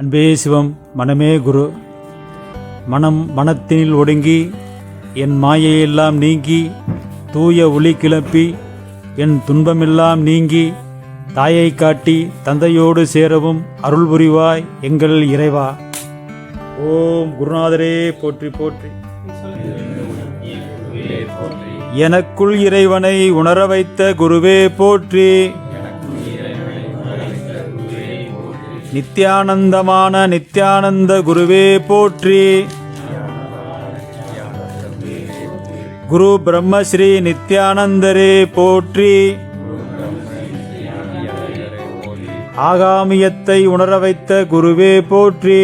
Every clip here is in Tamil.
அன்பே சிவம் மனமே குரு. மனம் மனத்தினில் ஒடுங்கி என் மாயையெல்லாம் நீங்கி தூய ஒளி கிளப்பி என் துன்பமெல்லாம் நீங்கி தாயை காட்டி தந்தையோடு சேரவும் அருள் புரிவாய் எங்கள் இறைவா. ஓம் குருநாதரே போற்றி போற்றி. எனக்குள் இறைவனை உணர வைத்த குருவே போற்றி. நித்யானந்தமான நித்யானந்த குருவே போற்றி. குரு பிரம்மஸ்ரீ நித்யானந்தரே போற்றி. ஆகாமியத்தை உணர வைத்த குருவே போற்றி.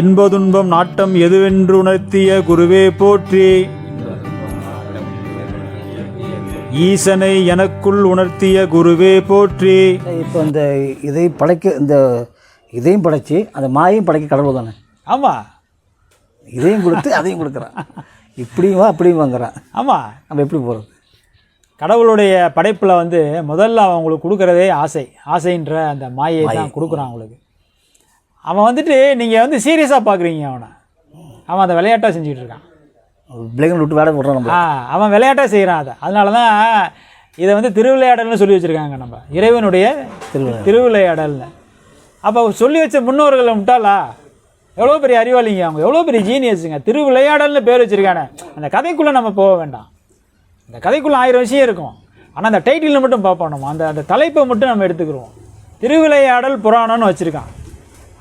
இன்பதுன்பம் நாட்டம் எதுவென்று உணர்த்திய குருவே போற்றி. ஈசனை எனக்குள் உணர்த்திய குருவே போற்றி. இப்போ இந்த இதை படைக்க இந்த இதையும் படைச்சு அந்த மாயையும் படைக்க கடவுள் தானே? ஆமாம் இதையும் கொடுத்து அதையும் கொடுக்குறான். இப்படியும் வா அப்படியும் வாங்குறான். ஆமாம் நம்ம எப்படி போகிறது கடவுளுடைய படைப்பில் வந்து முதல்ல அவன் உங்களுக்கு கொடுக்குறதே ஆசை. ஆசைன்ற அந்த மாயை தான் கொடுக்குறான் உங்களுக்கு அவன் வந்துட்டு நீங்கள் வந்து சீரியஸாக பார்க்குறீங்க அவனை. அவன் அந்த விளையாட்டாக செஞ்சுக்கிட்டு இருக்கான். பிள்ளைங்களை விட்டு வேலை போடுறோம் நம்ம. அவன் விளையாட்டாக செய்கிறான் அதை. அதனால தான் இதை வந்து திருவிளையாடல்னு சொல்லி வச்சுருக்காங்க நம்ம. இறைவனுடைய திருவிளையாடல்னு. அப்போ சொல்லி வச்ச முன்னோர்களை விட்டாலா எவ்வளோ பெரிய அறிவாளிங்க அவங்க. எவ்வளோ பெரிய ஜீனியஸுங்க திருவிளையாடல்னு பேர் வச்சுருக்கானே. அந்த கதைக்குள்ளே நம்ம போக வேண்டாம். இந்த கதைக்குள்ளே ஆயிரம் விஷயம் இருக்கும். ஆனால் அந்த டைட்டிலில் மட்டும் பார்ப்போம் நம்ம. அந்த அந்த தலைப்பை மட்டும் நம்ம எடுத்துக்கிறோம் திருவிளையாடல் புராணம்னு வச்சுருக்கான்.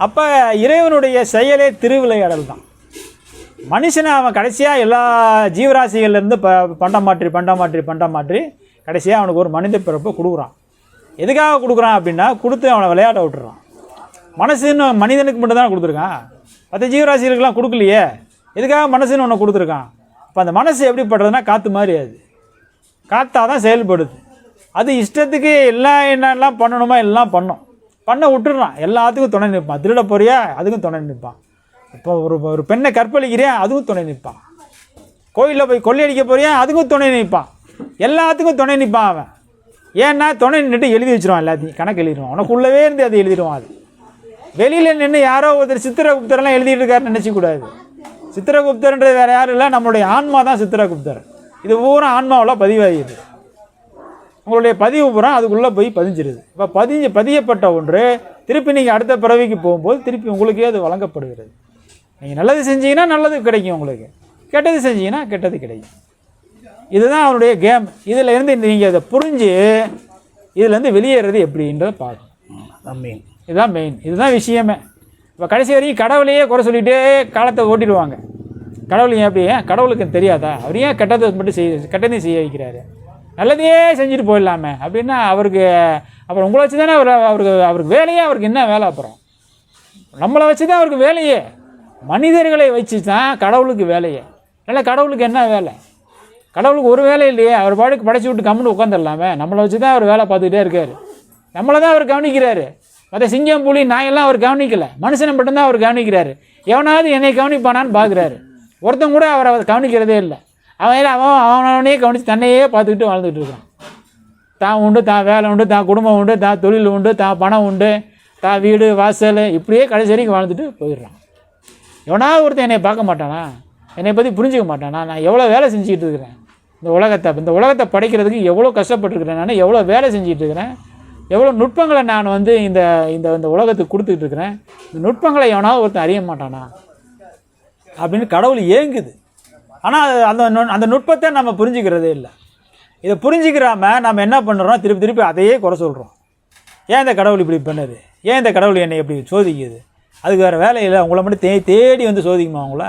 அப்போ இறைவனுடைய செயலே திருவிளையாடல் தான். மனுஷனை அவன் கடைசியாக எல்லா ஜீவராசிகள்லேருந்து ப பண்டம் மாற்றி பண்டம் மாற்றி பண்டம் மாற்றி கடைசியாக அவனுக்கு ஒரு மனித பிறப்பை கொடுக்குறான். எதுக்காக கொடுக்குறான் அப்படின்னா கொடுத்து அவனை விளையாட விட்டுறான். மனசுன்னு மனிதனுக்கு மட்டும் தான் கொடுத்துருக்கான். மற்ற ஜீவராசிகளுக்கெல்லாம் கொடுக்கலையே. எதுக்காக மனசுன்னு ஒன்று கொடுத்துருக்கான்? இப்போ அந்த மனசு எப்படிப்படுறதுன்னா காற்று மாதிரி அது. காற்றா தான் செயல்படுது. அது இஷ்டத்துக்கு எல்லாம் என்னெல்லாம் பண்ணணுமோ எல்லாம் பண்ணும். பண்ண விட்டுறான். எல்லாத்துக்கும் துணை நிற்பான். திருட போறியா? அதுக்கும் துணை நிற்பான். இப்போ ஒரு ஒரு பெண்ணை கற்பழிக்கிறியா அதுக்கும் துணை நிற்பான். கோயிலில் போய் கொள்ளையடிக்க போகிறேன் அதுக்கும் துணை நிற்பான். எல்லாத்துக்கும் துணை நிற்பான் அவன். ஏன்னா துணை நின்றுட்டு எழுதி வச்சிருவான் எல்லாத்தையும் கணக்கு எழுதிடுவான். உனக்குள்ளவே இருந்து அதை எழுதிடுவான் அது. வெளியில் நின்று யாரோ ஒருத்தர் சித்திரகுப்தரெல்லாம் எழுதிட்டு இருக்காருன்னு நினச்சிக்கூடாது சித்திரகுப்தர்ன்றது வேறு யாரும் இல்லை நம்மளுடைய ஆன்மா தான் சித்திரகுப்தர். இது பூரா ஆன்மாவில் பதிவாகிடுது உங்களுடைய பதிவு பூரா அதுக்குள்ளே போய் பதிஞ்சிருது. இப்போ பதிஞ்சு பதியப்பட்ட ஒன்று திருப்பி நீங்கள் அடுத்த பிறவிக்கு போகும்போது திருப்பி உங்களுக்கே அது வழங்கப்படுகிறது. நீங்கள் நல்லது செஞ்சீங்கன்னா நல்லது கிடைக்கும் உங்களுக்கு. கெட்டது செஞ்சீங்கன்னா கெட்டது கிடைக்கும். இதுதான் அவனுடைய கேம் இதில் இருந்து நீங்கள் அதை புரிஞ்சு இதுலேருந்து வெளியேறது எப்படின்றத பார்க்கணும். மீன் இதுதான் மெயின் இதுதான் விஷயமே. இப்போ கடைசி வரைக்கும் கடவுளையே குறை சொல்லிகிட்டே காலத்தை ஓட்டிடுவாங்க. கடவுள் ஏன் அப்படி? ஏன்? கடவுளுக்கு தெரியாதா? அவர் ஏன் கெட்டதை மட்டும் செய்ய கெட்டதையும் செய்ய வைக்கிறாரு? நல்லதையே செஞ்சுட்டு போயிடலாமே. அப்படின்னா அவருக்கு அப்புறம் உங்களை வச்சு தானே அவர் அவருக்கு அவருக்கு வேலையே அவருக்கு என்ன வேலை அப்புறம்? நம்மளை வச்சு தான் அவருக்கு வேலையே. மனிதர்களை வச்சு தான் கடவுளுக்கு வேலையே. இல்லை கடவுளுக்கு என்ன வேலை? கடவுளுக்கு ஒரு வேலை இல்லையே. அவர் பாட்டுக்கு படைச்சி விட்டு கம்முன்னு உட்காந்துடலாமே நம்மளை வச்சு தான் அவர் வேலை பார்த்துக்கிட்டே இருக்கார். நம்மளை தான் அவர் கவனிக்கிறாரு. மற்ற சிங்கம் புலி நாயெல்லாம் அவர் கவனிக்கலை. மனுஷனை மட்டும்தான் அவர் கவனிக்கிறாரு. எவனாவது என்னை கவனிப்பானான்னு பார்க்குறாரு. ஒருத்தன் கூட அவர் அவர் கவனிக்கிறதே இல்லை. அவன் அவன் அவனவனே கவனித்து தன்னையே பார்த்துக்கிட்டு வாழ்ந்துட்டு இருக்கான். தான் உண்டு தான் வேலை உண்டு தான் குடும்பம் உண்டு தான் தொழில் உண்டு தான் பணம் உண்டு தான் வீடு வாசல் இப்படியே கடைசி வரைக்கும் வாழ்ந்துட்டு போயிடுறான். எவனாவது ஒருத்தன் என்னை பார்க்க மாட்டானா? என்னை பற்றி புரிஞ்சுக்க மாட்டானா? நான் எவ்வளோ வேலை செஞ்சுக்கிட்டு இருக்கிறேன்? இந்த உலகத்தை இந்த உலகத்தை படைக்கிறதுக்கு எவ்வளோ கஷ்டப்பட்டுருக்கிறேன் நான்? எவ்வளோ வேலை செஞ்சுட்டு இருக்கிறேன்? எவ்வளோ நுட்பங்களை நான் வந்து இந்த இந்த இந்த உலகத்துக்கு கொடுத்துக்கிட்டு இருக்கிறேன்? இந்த நுட்பங்களை எவனாவது ஒருத்தன் அறிய மாட்டானா? அப்படின்னு கடவுள் ஏங்குது. ஆனால் அந்த அந்த நுட்பத்தை நம்ம புரிஞ்சுக்கிறதே இல்லை. இதை புரிஞ்சுக்கிறாம நம்ம என்ன பண்ணுறோம் திருப்பி திருப்பி அதையே குறை சொல்கிறோம் ஏன் இந்த கடவுள் இப்படி பண்ணுது ஏன் இந்த கடவுள் என்னை இப்படி சோதிக்குது? அதுக்கு வேறு வேலை இல்லை. உங்களை மட்டும் தே தேடி வந்து சோதிக்குமா அவங்கள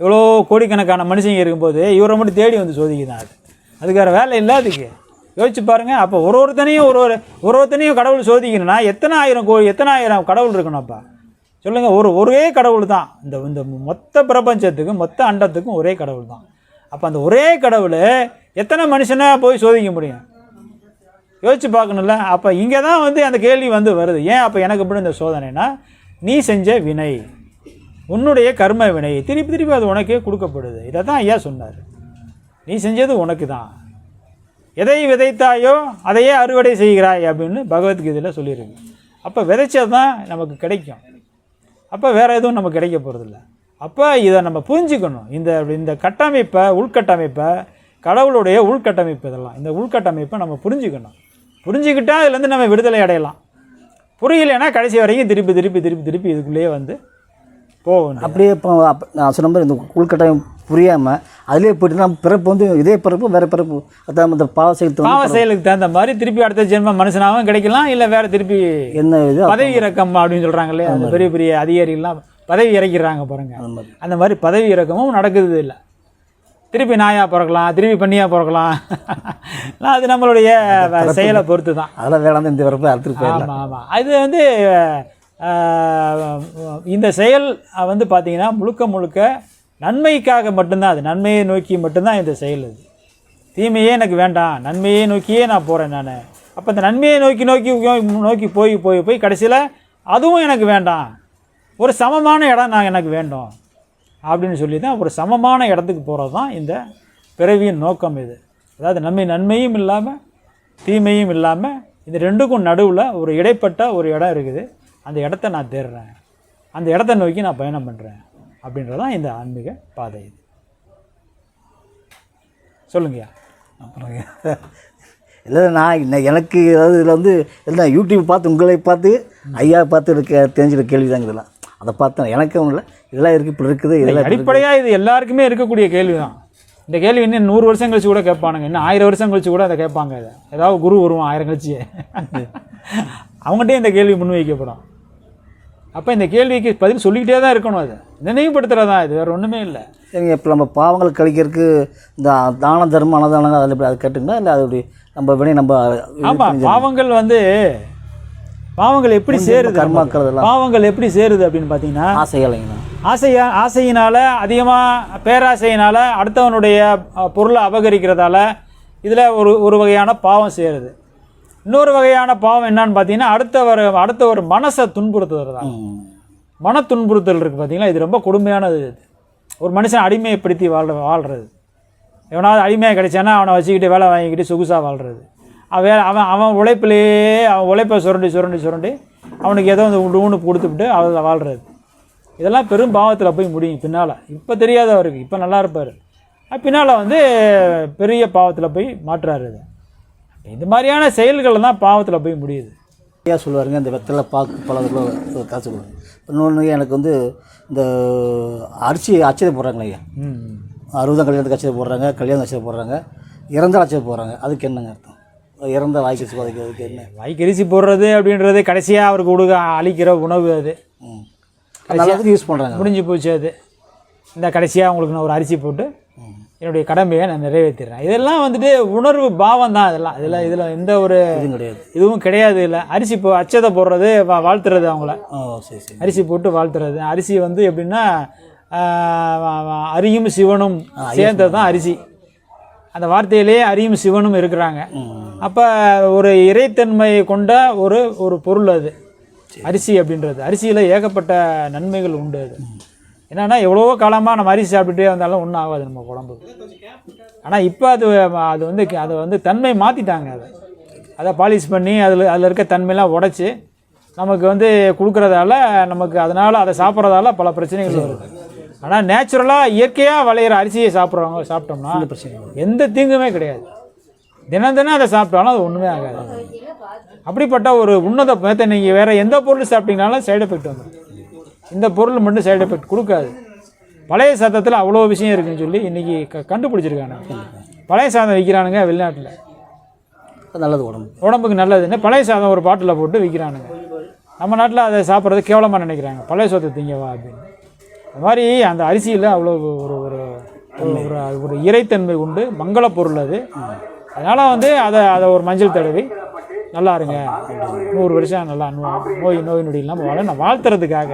இவ்வளோ கோடிக்கணக்கான மனுஷங்க இருக்கும்போது இவரை மட்டும் தேடி வந்து சோதிக்குதான் அது? அதுக்கு வேறு வேலை இல்லை அதுக்கு. யோசிச்சு பாருங்கள் அப்போ ஒரு ஒருத்தனையும் ஒரு ஒரு ஒரு ஒருத்தனையும் கடவுள் சோதிக்கணும்னா எத்தனை ஆயிரம் கோ எத்தனை ஆயிரம் கடவுள் இருக்கணும் அப்போ? சொல்லுங்கள் ஒரு ஒரே கடவுள் தான். இந்த இந்த மொத்த பிரபஞ்சத்துக்கும் மொத்த அண்டத்துக்கும் ஒரே கடவுள் தான். அப்போ அந்த ஒரே கடவுள் எத்தனை மனுஷனை போய் சோதிக்க முடியும்? யோசிச்சு பார்க்கணும்ல. அப்போ இங்கே தான் வந்து அந்த கேள்வி வந்து வருது. ஏன் அப்போ எனக்கு எப்படி இந்த சோதனைனா நீ செஞ்ச வினை உன்னுடைய கர்ம வினை திருப்பி திருப்பி அது உனக்கே கொடுக்கப்படுது. இதை தான் ஐயா சொன்னார். நீ செஞ்சது உனக்கு தான் எதை விதைத்தாயோ அதையே அறுவடை செய்கிறாய் அப்படின்னு பகவத்கீதையில் சொல்லியிருக்கு. அப்போ விதைச்சது தான் நமக்கு கிடைக்கும். அப்போ வேறு எதுவும் நமக்கு கிடைக்க போகிறதில்ல அப்போ இதை நம்ம புரிஞ்சுக்கணும். இந்த இந்த கட்டமைப்பை உள்கட்டமைப்பை கடவுளுடைய உள்கட்டமைப்பு இதெல்லாம். இந்த உள்கட்டமைப்பை நம்ம புரிஞ்சுக்கணும். புரிஞ்சுக்கிட்டால் இதுலேருந்து நம்ம விடுதலை அடையலாம். புரியலைன்னா கடைசி வரைக்கும் திருப்பி திருப்பி திருப்பி திருப்பி இதுக்குள்ளேயே வந்து போகணும் அப்படியே இப்போ நான் சொன்ன மாதிரி இந்த உள்கட்டாயம் புரியாமல் அதிலே போயிட்டு நம்ம பிறப்பு வந்து இதே பிறப்பு வேறு பிறப்பு. அதான் இந்த பாவ செயல் பாவ செயலுக்கு தகுந்த மாதிரி திருப்பி அடுத்த ஜென்மம் மனுஷனாகவும் கிடைக்கலாம் இல்லை வேறு திருப்பி என்ன இது? பதவி இறக்கம் அப்படின்னு சொல்கிறாங்க இல்லையா அந்த பெரிய பெரிய அதிகாரிகள்லாம் பதவி இறக்கிறாங்க பாருங்க. அந்த மாதிரி. அந்த மாதிரி பதவி இறக்கமும் நடக்குது இல்லை திருப்பி நாயா பிறக்கலாம் திருப்பி பண்ணியா பிறக்கலாம். அது நம்மளுடைய செயலை பொறுத்து தான் அதெல்லாம் வேணாம் இந்த பிறப்பு அறுத்துட்டு போயிடலாம். ஆமாம் ஆமாம் அது வந்து இந்த செயல் வந்து பார்த்தீங்கன்னா முழுக்க முழுக்க நன்மைக்காக மட்டும்தான் அது நன்மையை நோக்கி மட்டும்தான் இந்த செயல் இது தீமையே எனக்கு வேண்டாம் நன்மையே நோக்கியே நான் போகிறேன் நான். அப்போ இந்த நன்மையை நோக்கி நோக்கி நோக்கி போய் போய் போய் கடைசியில் அதுவும் எனக்கு வேண்டாம். ஒரு சமமான இடம் நான் எனக்கு வேண்டும். அப்படின்னு சொல்லி தான் ஒரு சமமான இடத்துக்கு போகிறது தான் இந்த பிறவியின் நோக்கம் இது. அதாவது நன்மை நன்மையும் இல்லாமல் தீமையும் இல்லாமல் இந்த ரெண்டுக்கும் நடுவில் ஒரு இடைப்பட்ட ஒரு இடம் இருக்குது. அந்த இடத்த நான் தேடுறேன் அந்த இடத்த நோக்கி நான் பயணம் பண்ணுறேன் அப்படின்றதான் இந்த ஆன்மீக பாதை இது. சொல்லுங்கய்யா. அப்புறம் இல்லை நான் இன்ன- எனக்கு ஏதாவது இதில் வந்து எல்லாம் யூடியூப் பார்த்து உங்களை பார்த்து ஐயா பார்த்து இருக்க தெரிஞ்சிட கேள்வி தாங்க இதெல்லாம். அதை பார்த்தேன் எனக்கும் இல்லை. இதெல்லாம் இருக்குது இப்படி இருக்குது இதெல்லாம் அடிப்படையாக இது எல்லாருக்குமே இருக்கக்கூடிய கேள்வி தான் இந்த கேள்வி இன்னும் நூறு வருஷம் கழிச்சு கூட கேட்பானுங்க. இன்னும் ஆயிரம் வருஷம் கழிச்சு கூட அதை கேட்பாங்க இதை. ஏதாவது குரு வருவான் ஆயிரம் கழிச்சு. அவங்ககிட்டயே இந்த கேள்வி முன்வைக்கப்படும். அப்போ இந்த கேள்விக்கு பதில் சொல்லிக்கிட்டே தான் இருக்கணும் அது. நினைவுபடுத்துறது தான் இது? வேறு ஒன்றுமே இல்லை. சரிங்க இப்போ நம்ம பாவங்களை கழிக்கிறதுக்கு இந்த தான தர்மம் அன்னதானங்கள் அதில் அது கேட்டுங்களா இல்லை அது நம்ம வினை நம்ம ஆமாம் பாவங்கள் வந்து பாவங்கள் எப்படி சேருது பாவங்கள் எப்படி சேருது அப்படின்னு பார்த்தீங்கன்னா ஆசைகளைங்கண்ணா ஆசையா ஆசையினால் அதிகமாக பேராசையினால் அடுத்தவனுடைய பொருளை அபகரிக்கிறதால இதில் ஒரு ஒரு வகையான பாவம் சேருது. இன்னொரு வகையான பாவம் என்னன்னு பார்த்தீங்கன்னா அடுத்த ஒரு அடுத்த ஒரு மனசை துன்புறுத்துறது தான். மன துன்புறுத்தல் இருக்குது பார்த்தீங்களா இது ரொம்ப கொடுமையானது இது. ஒரு மனுஷன் அடிமைப்படுத்தி வாழ்ற வாழ்கிறது எவனாவது அடிமையாக கிடைச்சானா அவனை வச்சுக்கிட்டு வேலை வாங்கிக்கிட்டு சொகுசாக வாழ்கிறது அவன் அவன் அவன் உழைப்பிலேயே அவன் உழைப்பை சுரண்டி சுரண்டி சுரண்டி அவனுக்கு ஏதோ வந்து உண்டு கொடுத்துவிட்டு அவன் வாழ்கிறது இதெல்லாம் பெரும் பாவத்தில் போய் முடியும் பின்னால். இப்போ தெரியாத அவருக்கு. இப்போ நல்லா இருப்பார். பின்னால் வந்து பெரிய பாவத்தில் போய் மாற்றுறாரு இது இது மாதிரியான செயல்கள் தான் பாவத்தில் போய் முடியுது. ஐயா சொல்லுவாருங்க இந்த வெத்தலை பாக்கு பழத்துக்குள்ள காசு சொல்லுவாங்க இன்னொன்று எனக்கு வந்து இந்த அரிசி அச்சதை போடுறாங்களே ஐயா. அறுபதாம் கல்யாணத்துக்கு அச்சதை போடுறாங்க கல்யாணம் அச்சதை போடுறாங்க இறந்த அச்சதை போடுறாங்க. அதுக்கு என்னங்க அர்த்தம்? இறந்த வாய்க்கு சுவாதிக்கு அதுக்கு என்ன? வாய்க்கரிசி போடுறது அப்படின்றது கடைசியாக அவருக்கு கொடுக்க அளிக்கிற உணவு அது. நல்லதுக்கு யூஸ் பண்ணுறாங்க முடிஞ்சு போச்சு அது. இந்த கடைசியாக உங்களுக்கு நான் ஒரு அரிசி போட்டு என்னுடைய கடமையை நான் நிறைவேற்றிடுறேன் இதெல்லாம் வந்துட்டு உணர்வு பாவம் தான் இதெல்லாம் இதில் இதில் எந்த ஒரு இதுவும் கிடையாது. இதுவும் கிடையாது இல்லை. அரிசி போ அச்சதை போடுறது வாழ்த்துறது அவங்கள. சரி சரி. அரிசி போட்டு வாழ்த்துறது. அரிசி வந்து எப்படின்னா அரியும் சிவனும் சேர்ந்தது தான் அரிசி. அந்த வார்த்தையிலேயே அரியும் சிவனும் இருக்கிறாங்க. அப்போ ஒரு இறைத்தன்மை கொண்ட ஒரு ஒரு பொருள் அது. அரிசி அப்படின்றது. அரிசியில் ஏகப்பட்ட நன்மைகள் உண்டு அது. என்னன்னா எவ்வளவோ காலமாக நம்ம அரிசி சாப்பிட்டுட்டே வந்தாலும் ஒன்றும் ஆகாது நம்ம உடம்புக்கு. ஆனால் இப்போ அது அது வந்து அதை வந்து தன்மை மாற்றிட்டாங்க அதை. அதை பாலிஷ் பண்ணி அதில் அதில் இருக்க தன்மையெல்லாம் உடைச்சி நமக்கு வந்து கொடுக்குறதால நமக்கு அதனால் அதை சாப்பிட்றதால பல பிரச்சனைகள் வருது. ஆனால் நேச்சுரலாக இயற்கையாக விளையிற அரிசியை சாப்பிட்றவங்க சாப்பிட்டோம்னா எந்த தீங்குமே கிடையாது. தினம் தினம் அதை சாப்பிட்டாலும் அது ஒன்றுமே ஆகாது. அப்படிப்பட்ட ஒரு உன்னத மேத்த நீங்கள் வேறு எந்த பொருள் சாப்பிட்டீங்கனாலும் சைடு எஃபெக்ட் வந்துடும் இந்த பொருள் மட்டும் சைடு எஃபெக்ட் கொடுக்காது. பழைய சாதத்தில் அவ்வளோ விஷயம் இருக்குன்னு சொல்லி இன்றைக்கி க கண்டுபிடிச்சிருக்காங்க. பழைய சாதம் விற்கிறானுங்க வெளிநாட்டில். நல்லது உடம்பு உடம்புக்கு நல்லதுன்னு பழைய சாதம் ஒரு பாட்டில் போட்டு விற்கிறானுங்க நம்ம நாட்டில் அதை சாப்பிட்றது கேவலமாக நினைக்கிறாங்க. பழைய சோத்தை திங்கவா அப்படின்னு. அது மாதிரி அந்த அரிசியில் அவ்வளோ ஒரு ஒரு ஒரு ஒரு ஒரு இறைத்தன்மை உண்டு. மங்கள பொருள் அது. அதனால் வந்து அதை அதை ஒரு மஞ்சள் தடவி நல்லா இருங்க. நூறு வருஷம் நல்லா நோய் நோய் நொடி இல்லாமல் வாழ நான் வாழ்த்துறதுக்காக.